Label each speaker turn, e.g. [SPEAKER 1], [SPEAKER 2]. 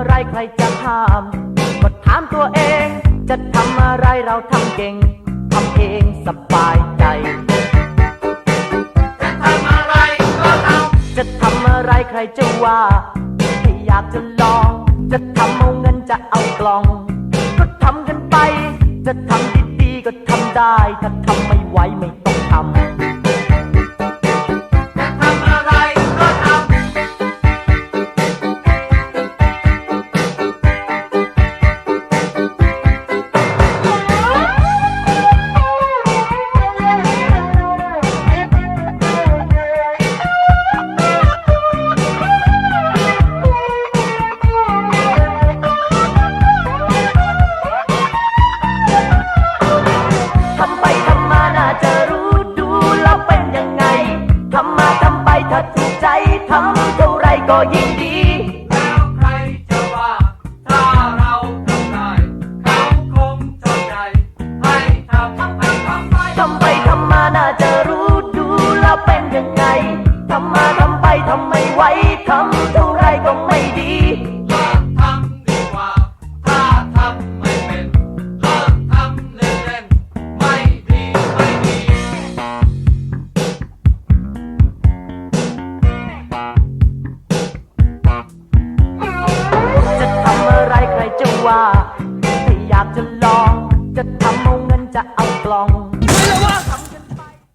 [SPEAKER 1] ห้ามก็ถามตัวเอง จะทำอะไรเราทำเก่งทำเองสบายใจ
[SPEAKER 2] ทำอะไรก็ท
[SPEAKER 1] จะทำอะไรใครจะว่าให้อยากจะลอง จะทำเอาเงินจะเอากล่อง ก็ทำกันไป จะทำดีๆก็ทำได้ ถ้าทำไม่ไหวไม่ต้อง ทำเท่าไรก็ยิ่งดี แล
[SPEAKER 2] ้วใครจะว่าถ้าเราทำได้เขาคงชอบใจให้ทำไปท
[SPEAKER 1] ำไปทำไปทำมาน่าจะรู้ดูแลเป็นยังไง ทำมาทำไปทำไม่ไหวทำท่า ว่าไม่อยากจะลอง จะทำเอาเงินจะเอากล่อง ไม่หรอวะ